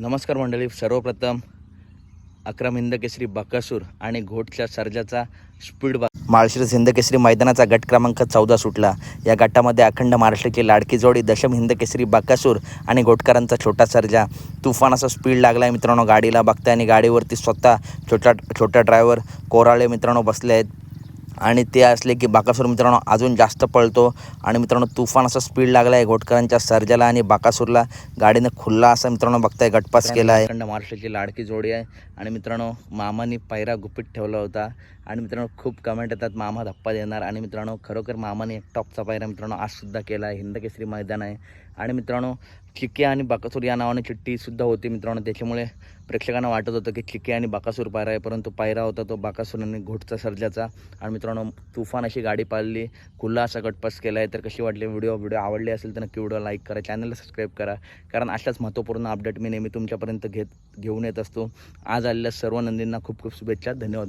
नमस्कार मंडळी सर्वप्रथम अक्रम हिंदकेसरी बकासूर आणि घोटच्या सर्जाचा स्पीड बा माळशिरस हिंदकेसरी मैदानाचा गट क्रमांक चौदा सुटला. या गटामध्ये अखंड महाराष्ट्राची लाडकी जोडी दशम हिंदकेसरी बकासूर आणि घोटकरांचा छोटा सर्जा. तुफान असा स्पीड लागला आहे मित्रांनो गाडीला बघताय आणि गाडीवरती स्वतः छोटा छोटा ड्रायव्हर कोराळे मित्रांनो बसले आहेत. आणि ते असले की बाकासूर मित्रांनो अजून जास्त पळतो. आणि मित्रांनो तुफान असा स्पीड लागला आहे घोटकरांच्या सर्जाला आणि बाकासूरला. गाडीने खुल्ला असा मित्रांनो बघताय गटपास केला आहे अखंड महाराष्ट्राची लाडकी जोडी आहे. आणि मित्रांनो मामानी पायरा गुपित ठेवला होता. आणि मित्रांनो खूप कमेंट येतात मामा धप्पा देणार. आणि मित्रांनो खरोखर मामाने एक टॉपचा पायरा मित्रांनो आजसुद्धा केला आहे. हिंदकेसरी मैदान आहे. आणि मित्रांनो चिक्के आणि बाकासूर या नावाने चिठ्ठीसुद्धा होती मित्रांनो. त्याच्यामुळे प्रेक्षकांना वाटत होतं की चिक्के आणि बाकासूर पायरा आहे परंतु पायरा होता तो बाकासूर आणि घोटचा सर्जाचा. आणि मित्रांनो तुफान अशी गाडी पाळली खुल्ला असा गटपास केला आहे तर कशी वाटली व्हिडिओ? व्हिडिओ आवडली असेल तर नक्की व्हिडिओ लाईक करा चॅनलला सबस्क्राईब करा. कारण अशाच महत्त्वपूर्ण अपडेट मी नेहमी तुमच्यापर्यंत घेत घेऊन येत असतो. आज आलेल्या सर्व नंदींना खूप खूप शुभेच्छा. धन्यवाद